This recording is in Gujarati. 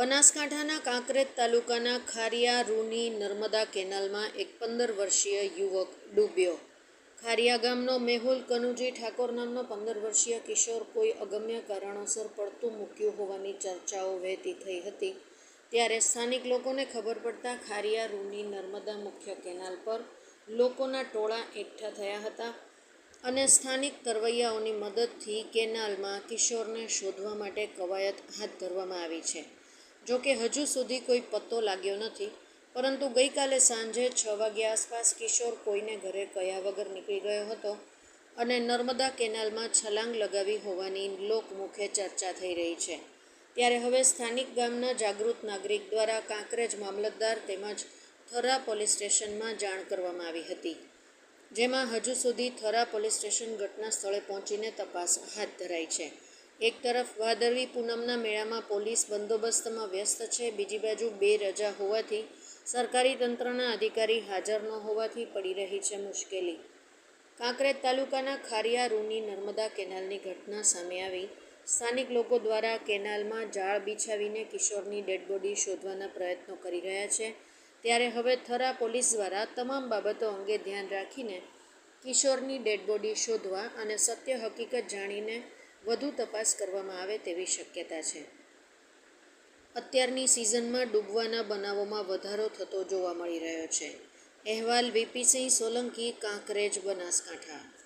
બનાસકાંઠાના કાંકરેજ તાલુકાના ખારિયા રૂની નર્મદા કેનાલમાં એક પંદર વર્ષીય યુવક ડૂબ્યો. ખારિયા ગામનો મેહુલ કનુજી ઠાકોર નામનો પંદર વર્ષીય કિશોર કોઈ અગમ્ય કારણોસર પડતું મૂક્યું હોવાની ચર્ચાઓ વહેતી થઈ હતી. ત્યારે સ્થાનિક લોકોને ખબર પડતા ખારિયા રૂની નર્મદા મુખ્ય કેનાલ પર લોકોના ટોળા એકઠા થયા હતા અને સ્થાનિક તરવૈયાઓની મદદથી કેનાલમાં કિશોરને શોધવા માટે કવાયત હાથ ધરવામાં આવી છે. જો કે હજુ સુધી કોઈ પત્તો લાગ્યો નથી, પરંતુ ગઈકાલે સાંજે છ વાગ્યા આસપાસ કિશોર કોઈને ઘરે કયા વગર નીકળી ગયો હતો અને નર્મદા કેનાલમાં છલાંગ લગાવી હોવાની લોકમુખે ચર્ચા થઈ રહી છે. ત્યારે હવે સ્થાનિક ગામના જાગૃત નાગરિક દ્વારા કાંકરેજ મામલતદાર તેમજ થરા પોલીસ સ્ટેશનમાં જાણ કરવામાં આવી હતી, જેમાં હજુ સુધી થરા પોલીસ સ્ટેશન ઘટના સ્થળે પહોંચીને તપાસ હાથ ધરાઈ છે. એક તરફ ભાદરવી પૂનમના મેળામાં પોલીસ બંદોબસ્તમાં વ્યસ્ત છે, બીજી બાજુ બે રજા હોવાથી સરકારી તંત્રના અધિકારી હાજર ન હોવાથી પડી રહી છે મુશ્કેલી. કાંકરેજ તાલુકાના ખારિયા રૂની નર્મદા કેનાલની ઘટના સામે આવી. સ્થાનિક લોકો દ્વારા કેનાલમાં જાળ બિછાવીને કિશોરની ડેડ બોડી શોધવાના પ્રયત્નો કરી રહ્યા છે. ત્યારે હવે થરા પોલીસ દ્વારા તમામ બાબતો અંગે ધ્યાન રાખીને કિશોરની ડેડ બોડી શોધવા અને સત્ય હકીકત જાણીને વધુ તપાસ કરવામાં આવે તેવી શક્યતા છે. અત્યારની સિઝનમાં ડૂબવાના બનાવોમાં વધારો થતો જોવા મળી રહ્યો છે. અહેવાલ વીપીસિંહ સોલંકી કાંકરેજ બનાસકાંઠા